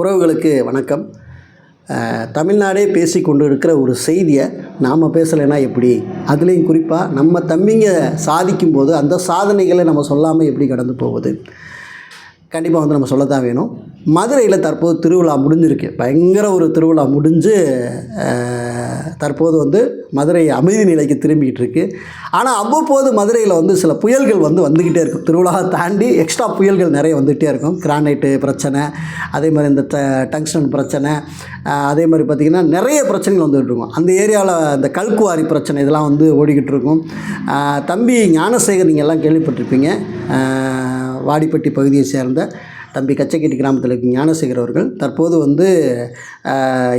உறவுகளுக்கு வணக்கம். தமிழ்நாடே பேசி கொண்டு இருக்கிற ஒரு செய்தியை நாம் பேசலைன்னா எப்படி? அதுலேயும் குறிப்பாக நம்ம தம்பிங்க சாதிக்கும் போது அந்த சாதனைகளை நம்ம சொல்லாமல் எப்படி கடந்து போகுது? கண்டிப்பாக வந்து நம்ம சொல்லத்தான் வேணும். மதுரையில் தற்போது திருவிழா முடிஞ்சிருக்கு. பயங்கர ஒரு திருவிழா முடிஞ்சு தற்போது வந்து மதுரை அமைதி நிலைக்கு திரும்பிக்கிட்டு இருக்கு ஆனால் அவ்வப்போது மதுரையில் வந்து சில புயல்கள் வந்து வந்துக்கிட்டே இருக்கும். திருவிழாவை தாண்டி எக்ஸ்ட்ரா புயல்கள் நிறைய வந்துகிட்டே இருக்கும். கிரானைட்டு பிரச்சனை அதே மாதிரி இந்த ட டங்ஸ்டன் பிரச்சனை அதே மாதிரி பார்த்திங்கன்னா நிறைய பிரச்சனைகள் வந்துகிட்டு இருக்கும். அந்த ஏரியாவில் இந்த கல்குவாரி பிரச்சனை இதெல்லாம் வந்து ஓடிக்கிட்டு இருக்கும். தம்பி ஞானசேகர் நீங்கள் எல்லாம் கேள்விப்பட்டிருப்பீங்க. வாடிப்பட்டி பகுதியை சேர்ந்த தம்பி கச்சக்கெட்டி கிராமத்தில் ஞானசேகர் அவர்கள் தற்போது வந்து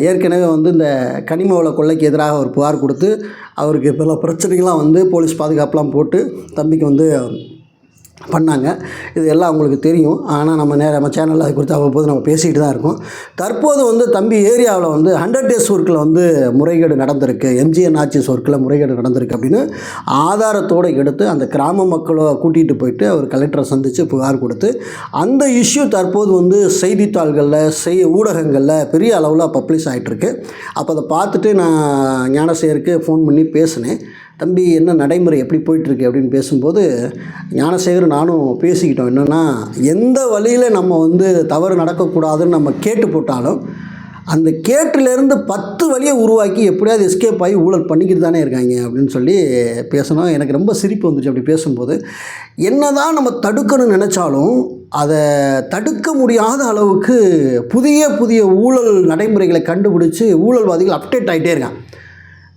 ஏற்கனவே வந்து இந்த கனிம வள கொள்ளைக்கு எதிராக ஒரு புகார் கொடுத்து அவருக்கு பல பிரச்சனைகள்லாம் வந்து போலீஸ் பாதுகாப்புலாம் போட்டு தம்பிக்கு வந்து பண்ணாங்க. இது எல்லாம் அவங்களுக்கு தெரியும். ஆனால் நம்ம நேர நம்ம சேனலில் அது குறித்து அவ்வப்போது நம்ம பேசிகிட்டு தான் இருக்கோம். தற்போது வந்து தம்பி ஏரியாவில் வந்து ஹண்ட்ரட் டேஸ் ஒர்க்கில் வந்து முறைகேடு நடந்திருக்கு. எம்ஜிஎன் ஆட்சிஸ் ஒர்க்கில் முறைகேடு நடந்திருக்கு அப்படின்னு ஆதாரத்தோடு எடுத்து அந்த கிராம மக்களை கூட்டிகிட்டு போயிட்டு அவர் கலெக்டரை சந்தித்து புகார் கொடுத்து அந்த இஷ்யூ தற்போது வந்து செய்தித்தாள்களில் செய் ஊடகங்களில் பெரிய அளவில் பப்ளிஷ் ஆகிட்டுருக்கு அப்போ அதை பார்த்துட்டு நான் ஞானசேருக்கு ஃபோன் பண்ணி பேசினேன். தம்பி என்ன நடைமுறை எப்படி போயிட்டுருக்கு அப்படின்னு பேசும்போது ஞானசேகர் நானும் பேசிக்கிட்டோம். என்னென்னா எந்த வழியில் நம்ம வந்து தவறு நடக்கக்கூடாதுன்னு நம்ம கேட்டு போட்டாலும் அந்த கேட்டுலேருந்து பத்து வழியை உருவாக்கி எப்படியாவது எஸ்கேப் ஆகி ஊழல் பண்ணிக்கிட்டு தானே இருக்காங்க அப்படின்னு சொல்லி பேசணும். எனக்கு ரொம்ப சிரிப்பு வந்துச்சு அப்படி பேசும்போது. என்னதான் நம்ம தடுக்கணும்னு நினச்சாலும் அதை தடுக்க முடியாத அளவுக்கு புதிய புதிய ஊழல் நடைமுறைகளை கண்டுபிடிச்சி ஊழல்வாதிகள் அப்டேட் ஆகிட்டே இருக்கான்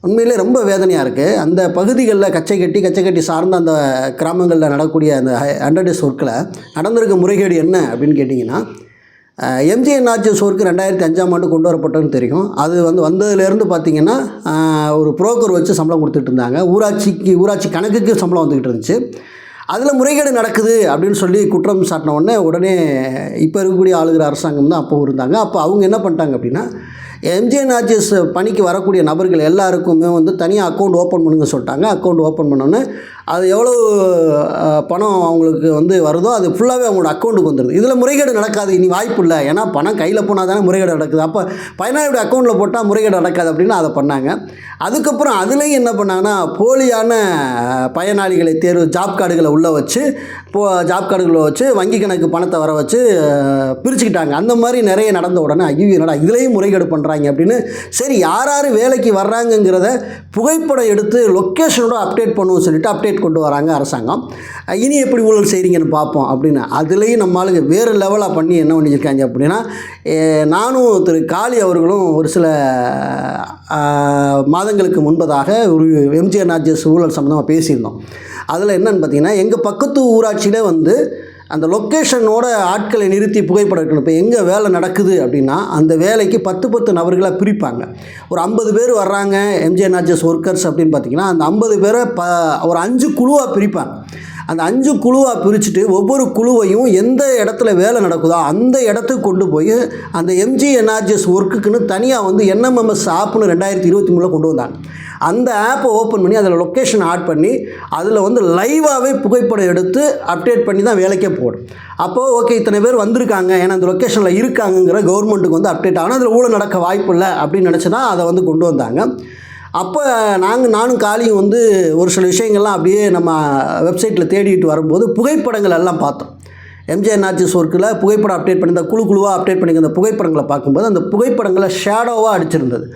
உண்மையிலே ரொம்ப வேதனையாக இருக்குது அந்த பகுதிகளில் கச்சை கட்டி கச்சை கட்டி சார்ந்த அந்த கிராமங்களில் நடக்கக்கூடிய அந்த ஹண்ட்ரட் டேஸ் ஒர்க்கில் நடந்திருக்க முறைகேடு என்ன அப்படின்னு கேட்டிங்கன்னா எம்ஜிஎன் ஆட்சியஸ் ஒர்க்கு ரெண்டாயிரத்தி அஞ்சாம் ஆண்டு கொண்டு வரப்பட்டதுன்னு தெரியும். அது வந்து வந்ததுலேருந்து பார்த்திங்கன்னா ஒரு புரோக்கர் வச்சு சம்பளம் கொடுத்துட்டு இருந்தாங்க. ஊராட்சிக்கு ஊராட்சி கணக்குக்கு சம்பளம் வந்துக்கிட்டு இருந்துச்சு. அதில் முறைகேடு நடக்குது அப்படின்னு சொல்லி குற்றம் சாட்டின உடனே உடனே இப்போ இருக்கக்கூடிய ஆளுகிற அரசாங்கம் தான் அப்போ இருந்தாங்க. அப்போ அவங்க என்ன பண்ணிட்டாங்க அப்படின்னா எம்ஜிஎன்ஆர்ஜிஎஸ் பணிக்கு வரக்கூடிய நபர்கள் எல்லாருக்குமே வந்து தனியாக அக்கௌண்ட் ஓப்பன் பண்ணுங்க சொல்லிட்டாங்க. அக்கௌண்ட் ஓப்பன் பண்ணோன்னே அது எவ்வளோ பணம் அவங்களுக்கு வந்து வருதோ அது ஃபுல்லாகவே அவங்களோட அக்கௌண்ட்டுக்கு வந்துடுது இதில் முறைகேடு நடக்காது இனி வாய்ப்பு இல்லை. ஏன்னா பணம் கையில் போனால் தானே முறைகேடு நடக்குது. அப்போ பயனாளியோட அக்கௌண்ட்டில் போட்டால் முறைகேடு நடக்காது அப்படின்னு அதை பண்ணாங்க. அதுக்கப்புறம் அதுலேயும் என்ன பண்ணாங்கன்னா போலியான பயனாளிகளை தேர்வு ஜாப் கார்டுகளை உள்ளே வச்சு போ ஜாப் கார்டுகளை வச்சு வங்கி கணக்கு பணத்தை வர வச்சு பிரிச்சுக்கிட்டாங்க. அந்த மாதிரி நிறைய நடந்த உடனே ஐயோ என்னடா இதுலேயும் முறைகேடு பண்ணுறாங்க அப்படின்னு. சரி யார் யார் வேலைக்கு வர்றாங்கங்கிறத புகைப்படம் எடுத்து லொக்கேஷனோட அப்டேட் பண்ணுவோம் சொல்லிட்டு அப்டேட் கொண்டு வராங்க அரசாங்கம். இனி எப்படி ஊழல் செய்கிறீங்கன்னு பார்ப்போம் அப்படின்னு. அதுலேயும் நம்ம ஆளுங்க வேறு லெவலாக பண்ணி என்ன பண்ணியிருக்காங்க அப்படின்னா நானும் திரு காளி அவர்களும் ஒரு சில மாதங்களுக்கு முன்பதாக ஒரு எம்ஜிஆர் நாஜஸ் ஊழல் சம்மந்தமாக பேசியிருந்தோம். அதில் என்னென்னு பார்த்தீங்கன்னா எங்கள் பக்கத்து ஊராட்சியிலே வந்து அந்த லொக்கேஷனோட ஆட்களை நிறுத்தி புகைப்படம் எடுக்கணும். இப்போ எங்கே வேலை நடக்குது அப்படின்னா அந்த வேலைக்கு பத்து பத்து நபர்களாக பிரிப்பாங்க. ஒரு ஐம்பது பேர் வர்றாங்க எம்ஜிஆர் நாஜஸ் ஒர்க்கர்ஸ் அப்படின்னு பார்த்தீங்கன்னா அந்த ஐம்பது பேரை ப ஒரு அஞ்சு குழுவாக பிரிப்பாங்க. அந்த அஞ்சு குழுவாக பிரிச்சுட்டு ஒவ்வொரு குழுவையும் எந்த இடத்துல வேலை நடக்குதோ அந்த இடத்துக்கு கொண்டு போய் அந்த எம்ஜி என்ஆர்ஜிஎஸ் ஒர்க்குக்குன்னு தனியாக வந்து என்எம்எம்எஸ் ஆப்னு ரெண்டாயிரத்தி இருபத்தி மூணில் கொண்டு வந்தாங்க. அந்த ஆப்பை ஓப்பன் பண்ணி அதில் லொக்கேஷன் ஆட் பண்ணி அதில் வந்து லைவாகவே புகைப்படம் எடுத்து அப்டேட் பண்ணி தான் வேலைக்கே போடும் அப்போது ஓகே இத்தனை பேர் வந்திருக்காங்க. ஏன்னா அந்த லொக்கேஷனில் இருக்காங்கங்கிற கவர்மெண்ட்டுக்கு வந்து அப்டேட் ஆகணும். அதில் ஊழல் நடக்க வாய்ப்பு இல்லை அப்படின்னு நினச்சி தான் அதை வந்து கொண்டு வந்தாங்க. அப்போ நாங்கள் நானும் காளியும் வந்து ஒரு சில விஷயங்கள்லாம் அப்படியே நம்ம வெப்சைட்டில் தேடிட்டு வரும்போது புகைப்படங்கள் எல்லாம் பார்த்தோம். எம்ஜிஆர் நாச்சிஸ் ஒர்க்கில் புகைப்படம் அப்டேட் பண்ணி இந்த குழு குழுவாக அப்டேட் பண்ணி அந்த புகைப்படங்களை பார்க்கும்போது அந்த புகைப்படங்களை ஷேடோவாக அடிச்சிருந்தது.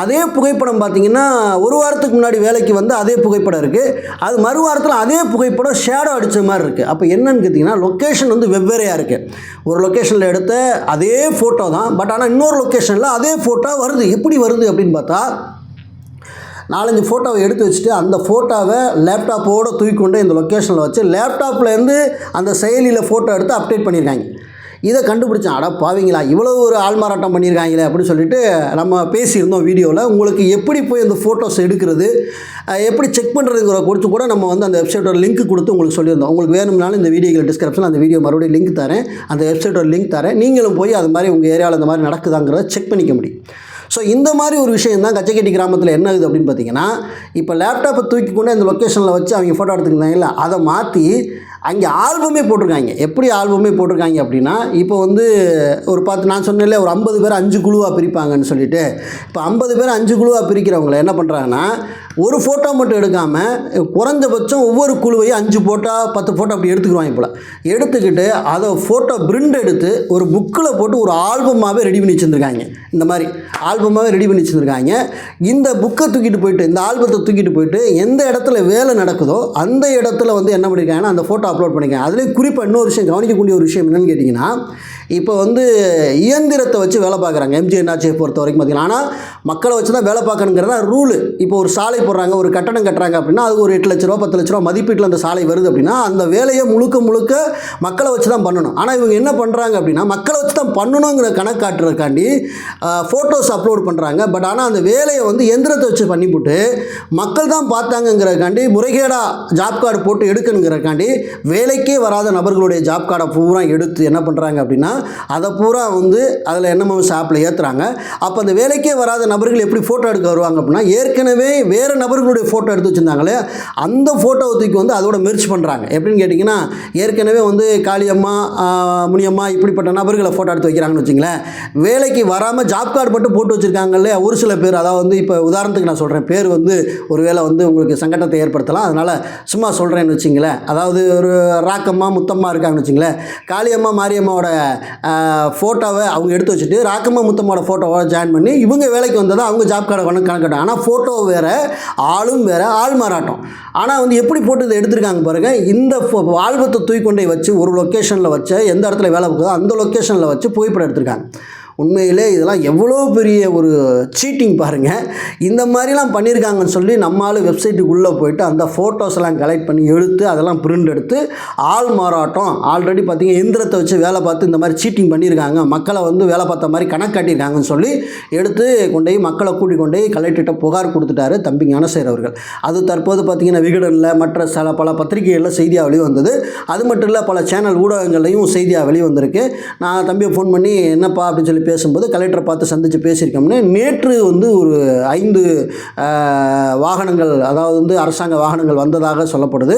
அதே புகைப்படம் பார்த்தீங்கன்னா ஒரு வாரத்துக்கு முன்னாடி வேலைக்கு வந்து அதே புகைப்படம் இருக்குது அது மறு வாரத்தில் அதே புகைப்படம் ஷேடோ அடித்த மாதிரி இருக்குது அப்போ என்னன்னு கேட்டிங்கன்னா லொக்கேஷன் வந்து வெவ்வேறையாக இருக்குது ஒரு லொக்கேஷனில் எடுத்த அதே ஃபோட்டோ தான். பட் ஆனால் இன்னொரு லொக்கேஷனில் அதே ஃபோட்டோ வருது. எப்படி வருது அப்படின்னு பார்த்தா நாலஞ்சு ஃபோட்டோவை எடுத்து வச்சுட்டு அந்த ஃபோட்டோவை லேப்டாப்போடு தூக்கி கொண்டு இந்த லொக்கேஷனில் வச்சு லேப்டாப்லேருந்து அந்த செயலியில் ஃபோட்டோ எடுத்து அப்டேட் பண்ணியிருக்காங்க இதை கண்டுபிடிச்சேன். அட பாவீங்களா இவ்வளோ ஒரு ஆள்மாறாட்டம் பண்ணியிருக்காங்களே அப்படின்னு சொல்லிட்டு நம்ம பேசியிருந்தோம் வீடியோவில் உங்களுக்கு எப்படி போய் அந்த ஃபோட்டோஸ் எடுக்கிறது எப்படி செக் பண்ணுறதுங்கிற குறித்து கூட நம்ம வந்து அந்த வெப்சைட்டோட லிங்க் கொடுத்து உங்களுக்கு சொல்லியிருந்தோம். உங்களுக்கு வேணும்னாலும் இந்த வீடியோக்கள் டிஸ்கிரிப்ஷன் அந்த வீடியோ மறுபடியும் லிங்க் தரேன். அந்த வெப்சைட்டோட லிங்க் தரேன். நீங்களும் போய் அது மாதிரி உங்கள் ஏரியாவில் அந்த மாதிரி நடக்குதாங்கிறத செக் பண்ணிக்க முடியும். ஸோ இந்த மாதிரி ஒரு விஷயம் தான் கச்சக்கட்டி கிராமத்தில் என்ன ஆகுது அப்படின்னு பார்த்தீங்கன்னா இப்போ லேப்டாப்பை தூக்கி கொண்டு அந்த லொக்கேஷனில் வச்சு அவங்க ஃபோட்டோ எடுத்துக்கிட்டாங்கல்ல அதை மாற்றி அங்கே ஆல்பமே போட்டிருக்காங்க. எப்படி ஆல்பமே போட்டிருக்காங்க அப்படின்னா இப்போ வந்து ஒரு பார்த்து நான் சொன்னேன்ல ஒரு ஐம்பது பேர் அஞ்சு குழுவாக பிரிப்பாங்கன்னு சொல்லிட்டு இப்போ ஐம்பது பேர் அஞ்சு குழுவாக பிரிக்கிறவங்கள என்ன பண்ணுறாங்கன்னா ஒரு ஃபோட்டோ மட்டும் எடுக்காமல் குறைந்தபட்சம் ஒவ்வொரு குழுவையும் அஞ்சு ஃபோட்டோ பத்து ஃபோட்டோ அப்படி எடுத்துக்குவாங்க போல். எடுத்துக்கிட்டு அதை ஃபோட்டோ பிரிண்ட் எடுத்து ஒரு புக்கில் போட்டு ஒரு ஆல்பமாகவே ரெடி பண்ணி வச்சுருந்துருக்காங்க. இந்த மாதிரி ஆல்பமாகவே ரெடி பண்ணி வச்சுருக்காங்க இந்த புக்கை தூக்கிட்டு போயிட்டு இந்த ஆல்பத்தை தூக்கிட்டு போயிட்டு எந்த இடத்துல வேலை நடக்குதோ அந்த இடத்துல வந்து என்ன பண்ணியிருக்காங்கன்னா அந்த ஃபோட்டோ அப்லோட் பண்ணியிருக்காங்க அதுலேயும் குறிப்பாக இன்னொரு விஷயம் கவனிக்கக்கூடிய ஒரு விஷயம் என்னென்னு கேட்டிங்கன்னா இப்போ வந்து இயந்திரத்தை வச்சு வேலை பார்க்குறாங்க. எம்ஜி என்ஆர்ச்சியை பொறுத்த வரைக்கும் பார்த்தீங்கன்னா. ஆனால் மக்களை வச்சு தான் வேலை பார்க்கணுங்கிறதா ரூலு. இப்போ ஒரு சாலை போடுறாங்க ஒரு கட்டணம் கட்டுறாங்க அப்படின்னா அது ஒரு எட்டு லட்ச ரூபா பத்து லட்ச ரூபா மதிப்பீட்டில் அந்த சாலை வருது அப்படின்னா அந்த வேலையை முழுக்க முழுக்க மக்களை வச்சு தான் பண்ணணும். ஆனால் இவங்க என்ன பண்ணுறாங்க அப்படின்னா மக்களை வச்சு தான் பண்ணணுங்கிற கணக்கு காட்டுறதுக்காண்டி ஃபோட்டோஸ் அப்லோட் பண்ணுறாங்க பட் ஆனால் அந்த வேலையை வந்து எந்திரத்தை வச்சு பண்ணிவிட்டு மக்கள் தான் பார்த்தாங்கங்கிறதுக்காண்டி முறைகேடாக ஜாப் கார்டு போட்டு எடுக்கணுங்கிறதுக்காண்டி வேலைக்கே வராத நபர்களுடைய ஜாப் கார்டை பூரா எடுத்து என்ன பண்ணுறாங்க அப்படின்னா அதை பூரா வந்து அதில் என்னமோ ஆப்பில் ஏற்றுறாங்க அப்போ அந்த வேலைக்கே வராத நபர்கள் எப்படி ஃபோட்டோ எடுக்க வருவாங்க அப்படின்னா ஏற்கனவே வேறு நபர்களுடைய ஃபோட்டோ எடுத்து வச்சுருந்தாங்களே அந்த ஃபோட்டோவை தூக்கி வந்து அதோட மெர்ச் பண்ணுறாங்க எப்படின்னு கேட்டிங்கன்னா ஏற்கனவே வந்து காளியம்மா முனியம்மா இப்படிப்பட்ட நபர்களை ஃபோட்டோ எடுத்து வைக்கிறாங்கன்னு வச்சுங்களேன். வேலைக்கு வராமல் ஜாப் கார்டு மட்டும் போட்டு வச்சுருக்காங்க இல்லையா? ஒரு சில பேர் அதாவது வந்து இப்போ உதாரணத்துக்கு நான் சொல்கிறேன் பேர் வந்து ஒரு வேளை வந்து உங்களுக்கு சங்கடத்தை ஏற்படுத்தலாம். அதனால் சும்மா சொல்கிறேன்னு வச்சுங்களேன். அதாவது ஒரு ராக்கம்மா முத்தம்மா இருக்காங்கன்னு வச்சுங்களேன். காளியம்மா மாரியம்மாவோட ஃபோட்டோவை அவங்க எடுத்து வச்சுட்டு ராக்கம்மா முத்தம்மாவோட ஃபோட்டோவை ஜாயின் பண்ணி இவங்க வேலைக்கு வந்ததை அவங்க ஜாப் கார்டை கணக்கு கணக்கிட்டாங்க. ஆனால் ஃபோட்டோ வேறு ஆளும் வேறு ஆள் மாறாட்டம். ஆனால் வந்து எப்படி போட்டு இதை எடுத்திருக்காங்க பாருங்கள் இந்த ஃபோ- ஆல்பத்தை தூக்கி கொண்டே வச்சு ஒரு லொக்கேஷனில் வச்சு எந்த இடத்துல வேலை போகுதோ அந்த லொக்கேஷனில் வச்சு புகைப்படம் எடுத்திருக்காங்க. உண்மையிலே இதெல்லாம் எவ்வளோ பெரிய ஒரு சீட்டிங் பாருங்கள் இந்த மாதிரிலாம் பண்ணியிருக்காங்கன்னு சொல்லி நம்மளால் வெப்சைட்டுக்குள்ளே போயிட்டு அந்த ஃபோட்டோஸ் எல்லாம் கலெக்ட் பண்ணி எடுத்து அதெல்லாம் பிரிண்ட் எடுத்து ஆள் மாறாட்டம். ஆல்ரெடி பார்த்தீங்க எந்திரத்தை வச்சு வேலை பார்த்து இந்த மாதிரி சீட்டிங் பண்ணியிருக்காங்க. மக்களை வந்து வேலை பார்த்த மாதிரி கணக்கு காட்டியிருக்காங்கன்னு சொல்லி எடுத்து கொண்டு போய் மக்களை கூட்டி கொண்டு போய் கலெக்டர்கிட்ட புகார் கொடுத்துட்டாரு தம்பி ஞானசேர் அவர்கள். அது தற்போது பார்த்தீங்கன்னா விகடனில் மற்ற சில பல பத்திரிகைகளில் செய்தியாக வந்தது. அது மட்டும் இல்லை பல சேனல் ஊடகங்கள்லையும் செய்தியாக வெளியே வந்திருக்கு. நான் தம்பியை ஃபோன் பண்ணி என்னப்பா? அப்படின்னு சொல்லி பேசும்போது கலெக்டரை பார்த்து சந்தித்து பேசியிருக்கோம்னு நேற்று வந்து ஒரு ஐந்து வாகனங்கள் அதாவது வந்து அரசாங்க வாகனங்கள் வந்ததாக சொல்லப்படுது.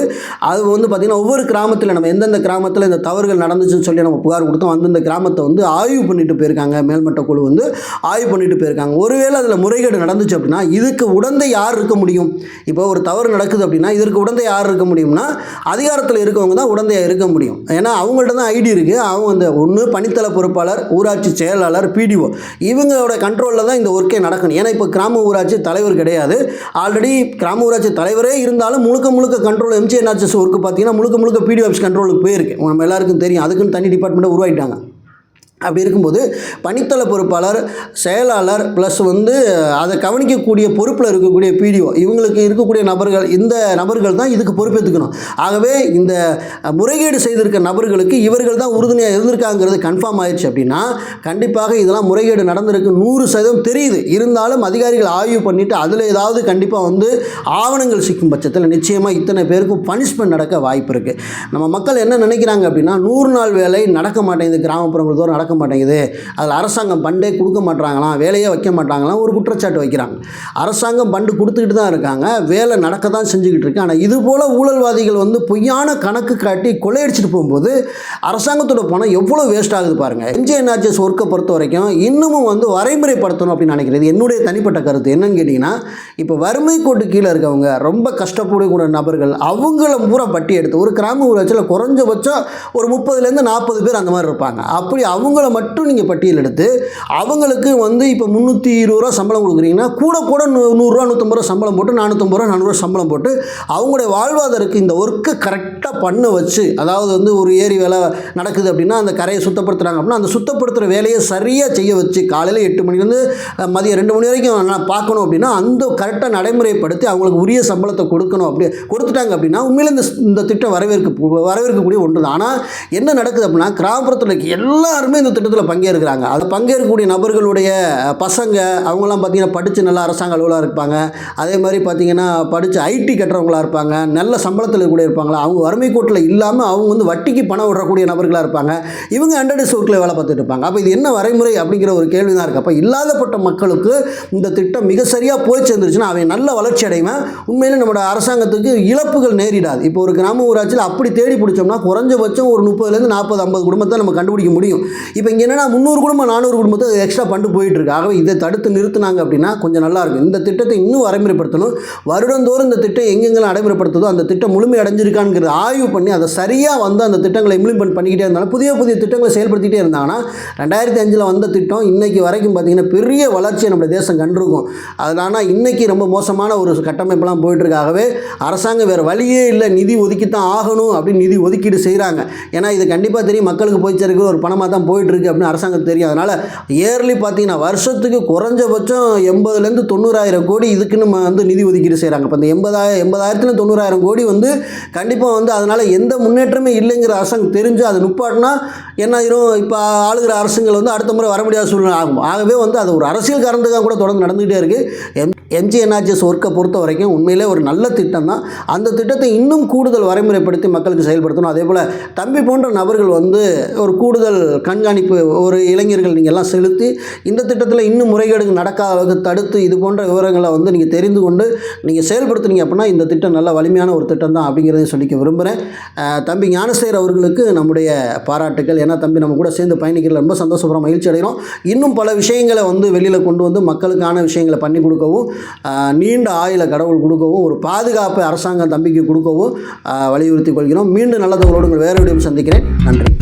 அது வந்து பார்த்திங்கன்னா ஒவ்வொரு கிராமத்தில் நம்ம எந்தெந்த கிராமத்தில் இந்த தவறுகள் நடந்துச்சுன்னு சொல்லி நம்ம புகார் கொடுத்தோம். அந்தந்த கிராமத்தை வந்து ஆய்வு பண்ணிட்டு போயிருக்காங்க. மேல்மட்ட குழு வந்து ஆய்வு பண்ணிட்டு போயிருக்காங்க. ஒருவேளை அதில் முறைகேடு நடந்துச்சு அப்படின்னா இதுக்கு உடந்தை யார் இருக்க முடியும்? இப்போ ஒரு தவறு நடக்குது அப்படின்னா இதற்கு உடந்தை யார் இருக்க முடியும்னா அதிகாரத்தில் இருக்கவங்க தான் உடந்தையாக இருக்க முடியும். ஏன்னா அவங்கள்ட்ட தான் ஐடி இருக்குது அவங்க அந்த ஒன்று பணித்தள பொறுப்பாளர் ஊராட்சி செயலாளர் பிடிஓ இவங்களோட கண்ட்ரோலில் தான் இந்த ஒர்க்கே நடக்கணும். ஏன்னா இப்போ கிராம ஊராட்சி தலைவர் கிடையாது. ஆல்ரெடி கிராம ஊராட்சி தலைவரே இருந்தாலும் முழுக்க முழுக்க கண்ட்ரோல் எம்ஜிஎன்ஆர்எஸ் ஒர்க்கு பார்த்தீங்கன்னா முழுக்க முழுக்க பிடிஓ ஆஃபீஸ் கண்ட்ரோலுக்கு போயிருக்கு. நம்ம எல்லாருக்கும் தெரியும். அதுக்குன்னு தனி டிபார்ட்மெண்ட்டை உருவாயிட்டாங்க. அப்படி இருக்கும்போது பணித்தள பொறுப்பாளர் செயலாளர் ப்ளஸ் வந்து அதை கவனிக்கக்கூடிய பொறுப்பில் இருக்கக்கூடிய பிடிஓ இவங்களுக்கு இருக்கக்கூடிய நபர்கள் இந்த நபர்கள் தான் இதுக்கு பொறுப்பேற்றுக்கணும் ஆகவே இந்த முறைகேடு செய்திருக்க நபர்களுக்கு இவர்கள் தான் உறுதுணையாக இருந்திருக்காங்கிறது கன்ஃபார்ம் ஆயிடுச்சு அப்படின்னா கண்டிப்பாக இதெல்லாம் முறைகேடு நடந்திருக்கு. நூறு சதவீதம் தெரியுது. இருந்தாலும் அதிகாரிகள் ஆய்வு பண்ணிவிட்டு அதில் ஏதாவது கண்டிப்பாக வந்து ஆவணங்கள் சிக்கும் பட்சத்தில் நிச்சயமாக இத்தனை பேருக்கும் பனிஷ்மெண்ட் நடக்க வாய்ப்பு இருக்குது நம்ம மக்கள் என்ன நினைக்கிறாங்க அப்படின்னா நூறு நாள் வேலை நடக்க மாட்டேங்குது கிராமப்புறங்கள் தோறும் நடக்க மாட்டேங்குது. அதில் அரசாங்கம் பண்டே கொடுக்க மாட்டாங்களாம் வேலையே வைக்க மாட்டாங்களாம் ஒரு குற்றச்சாட்டு வைக்கிறாங்க. அரசாங்கம் பண்டு கொடுத்துக்கிட்டு தான் இருக்காங்க வேலை நடக்க தான் செஞ்சுக்கிட்டு இருக்கு. ஆனால் இது போல் ஊழல்வாதிகள் வந்து பொய்யான கணக்கு காட்டி கொள்ளையடிச்சிட்டு போகும்போது அரசாங்கத்தோட பணம் எவ்வளோ வேஸ்ட் ஆகுது பாருங்கள் எம்ஜிஎன்ஆர்ஜிஎஸ் ஒர்க்கை பொறுத்த வரைக்கும் இன்னமும் வந்து வரைமுறைப்படுத்தணும் அப்படின்னு நினைக்கிறது என்னுடைய தனிப்பட்ட கருத்து. என்னன்னு கேட்டிங்கன்னா இப்போ வறுமை கோட்டு கீழே இருக்கவங்க ரொம்ப கஷ்டப்படக்கூடிய நபர்கள் அவங்கள பூரா பட்டி எடுத்து ஒரு கிராம ஊராட்சியில் குறைஞ்சபட்சம் ஒரு முப்பதுலேருந்து நாற்பது பேர் அந்த மாதிரி இருப்பாங்க. அப்படி அவங்க அவங்கள மட்டும் நீங்கள் பட்டியல் எடுத்து அவங்களுக்கு வந்து இப்போ முந்நூற்றி இருபது ரூபா சம்பளம் கொடுக்குறீங்கன்னா கூட கூட நூ- நூறுரூவா நூற்றம்பது ரூபா சம்பளம் போட்டு நானூற்றம்பது ரூபா நானூறுரூவா சம்பளம் போட்டு அவங்களுடைய வாழ்வாதாரத்துக்கு இந்த ஒர்க்கை கரெக்டாக பண்ண வச்சு அதாவது வந்து ஒரு ஏரி வேலை நடக்குது அப்படின்னா அந்த கரையை சுத்தப்படுத்துகிறாங்க அப்படின்னா அந்த சுத்தப்படுத்துகிற வேலையை சரியாக செய்ய வச்சு காலையில் எட்டு மணிலேருந்து மதியம் ரெண்டு மணி வரைக்கும் நான் பார்க்கணும் அப்படின்னா அந்த கரெக்டாக நடைமுறைப்படுத்தி அவங்களுக்கு உரிய சம்பளத்தை கொடுக்கணும் அப்படி கொடுத்துட்டாங்க அப்படின்னா உண்மையில் இந்த இந்த திட்டம் வரவேற்க வரவேற்கக்கூடிய ஒன்று தான் ஆனால் என்ன நடக்குது அப்படின்னா கிராமப்புறத்தில் இருக்க எல்லாருமே இந்த திட்டத்தில் பங்கேற்கிறாங்க. அது பங்கேற்கக்கூடிய நபர்களுடைய பசங்க அவங்களாம் பார்த்தீங்கன்னா படித்து நல்ல அரசாங்க அலுவலாக இருப்பாங்க. அதே மாதிரி பார்த்தீங்கன்னா படித்து ஐடி கட்டுறவங்களா இருப்பாங்க. நல்ல சம்பளத்தில் கூட இருப்பாங்களா? அவங்க வறுமை கோட்டில் இல்லாமல் அவங்க வந்து வட்டிக்கு பணம் விடக்கூடிய நபர்களாக இருப்பாங்க. இவங்க அண்டர்டேஸ் ஒர்க்கில் வேலை பார்த்துட்டு இருப்பாங்க. அப்போ இது என்ன வரைமுறை அப்படிங்கிற ஒரு கேள்வி தான் இருக்குது அப்போ இல்லாதப்பட்ட மக்களுக்கு இந்த திட்டம் மிக சரியாக போய் சேர்ந்துருச்சுன்னா அவன் நல்ல வளர்ச்சி அடைவன். உண்மையிலே நம்மளோட அரசாங்கத்துக்கு இழப்புகள் நேரிடாது. இப்போ ஒரு கிராம ஊராட்சியில் அப்படி தேடி பிடிச்சோம்னா குறைஞ்சபட்சம் ஒரு முப்பதுலேருந்து நாற்பது ஐம்பது குடும்பத்தை நம்ம கண்டுபிடிக்க முடியும். இப்போ இங்கே என்னென்னா முந்நூறு குடும்பம் நானூறு குடும்பத்தை எக்ஸ்ட்ரா பண்ணி போயிட்டு இருக்கு ஆகவே இதை தடுத்து நிறுத்துனாங்க அப்படின்னா கொஞ்சம் நல்லா இருக்கும். இந்த திட்டத்தை இன்னும் வரைமுறைப்படுத்தணும் வருடந்தோறும் இந்த திட்டம் எங்கெங்கெல்லாம் நடைமுறைப்படுத்துதோ அந்த திட்டம் முழுமை அடைஞ்சிருக்காங்கிறது ஆய்வு பண்ணி அதை சரியாக வந்து அந்த திட்டங்களை இம்ப்ளிமெண்ட் பண்ணிக்கிட்டே இருந்தாலும் புதிய புதிய திட்டங்களை செயல்படுத்திக்கிட்டே இருந்தாங்கன்னா ரெண்டாயிரத்தி அஞ்சில் வந்த திட்டம் இன்றைக்கி வரைக்கும் பார்த்தீங்கன்னா பெரிய வளர்ச்சியை நம்ம தேசம் கண்டிருக்கும். அதனால் இன்னைக்கு ரொம்ப மோசமான ஒரு கட்டமைப்பெல்லாம் போயிட்டுருக்காகவே அரசாங்கம் வேறு வழியே இல்லை. நிதி ஒதுக்கித்தான் ஆகணும் அப்படின்னு நிதி ஒதுக்கீடு செய்கிறாங்க ஏன்னா இது கண்டிப்பாக தெரியும். மக்களுக்கு போய் சேர்க்கிற ஒரு பணமாக தான் போயிட்டு இருக்கு அப்படின்னு அரசாங்கம் தெரியும். அதனால் இயர்லி பார்த்தீங்கன்னா வருஷத்துக்கு குறைஞ்சபட்சம் எண்பதுலேருந்து தொண்ணூறாயிரம் கோடி இதுக்குன்னு நம்ம வந்து நிதி ஒதுக்கீடு செய்கிறாங்க இப்போ இந்த எண்பதாயிரம் எண்பதாயிரத்துல தொண்ணூறாயிரம் கோடி வந்து கண்டிப்பாக வந்து அதனால் எந்த முன்னேற்றமே இல்லைங்கிற அரசாங்கம் தெரிஞ்சு அது நுப்பாட்டினா என்ன ஆயிரும் இப்போ ஆளுகிற அரசுங்கள் வந்து அடுத்த முறை வர முடியாத சூழ்நிலை ஆகும். ஆகவே வந்து அது ஒரு அரசியல் காரணத்துக்காக கூட தொடர்ந்து நடந்துகிட்டே இருக்குது எம்ஜிஎன்ஆர்ஜிஎஸ் ஒர்க்கை பொறுத்த வரைக்கும் உண்மையிலே ஒரு நல்ல திட்டம் தான் அந்த திட்டத்தை இன்னும் கூடுதல் வரைமுறைப்படுத்தி மக்களுக்கு செயல்படுத்தணும். அதே போல் தம்பி போன்ற நபர்கள் வந்து ஒரு கூடுதல் கண்காணிப்பு ஒரு இளைஞர்கள் நீங்கள் எல்லாம் செலுத்தி இந்த திட்டத்தில் இன்னும் முறைகேடுகள் நடக்காத அளவுக்கு தடுத்து இது போன்ற விவரங்களை வந்து நீங்கள் தெரிந்து கொண்டு நீங்கள் செயல்படுத்துனீங்க அப்படின்னா இந்த திட்டம் நல்ல வலிமையான ஒரு திட்டம் தான் அப்படிங்கிறதையும் சொல்லிக்க விரும்புகிறேன் தம்பி ஞானசேகர் அவர்களுக்கு நம்முடைய பாராட்டுக்கள். ஏன்னா தம்பி நம்ம கூட சேர்ந்து பயணிக்கிறதுல ரொம்ப சந்தோஷப்படுற மகிழ்ச்சி அடைகிறோம். இன்னும் பல விஷயங்களை வந்து வெளியில் கொண்டு வந்து மக்களுக்கான விஷயங்களை பண்ணி கொடுக்கவும் நீண்ட ஆயுளை கடவுள் கொடுக்கவும் ஒரு பாதுகாப்பை அரசாங்கம் தம்பிக்கு கொடுக்கவும் வலியுறுத்தி கொள்கிறோம். மீண்டும் நல்லதவர்களோடு உங்கள் வேறு விடையும் சந்திக்கிறேன். நன்றி.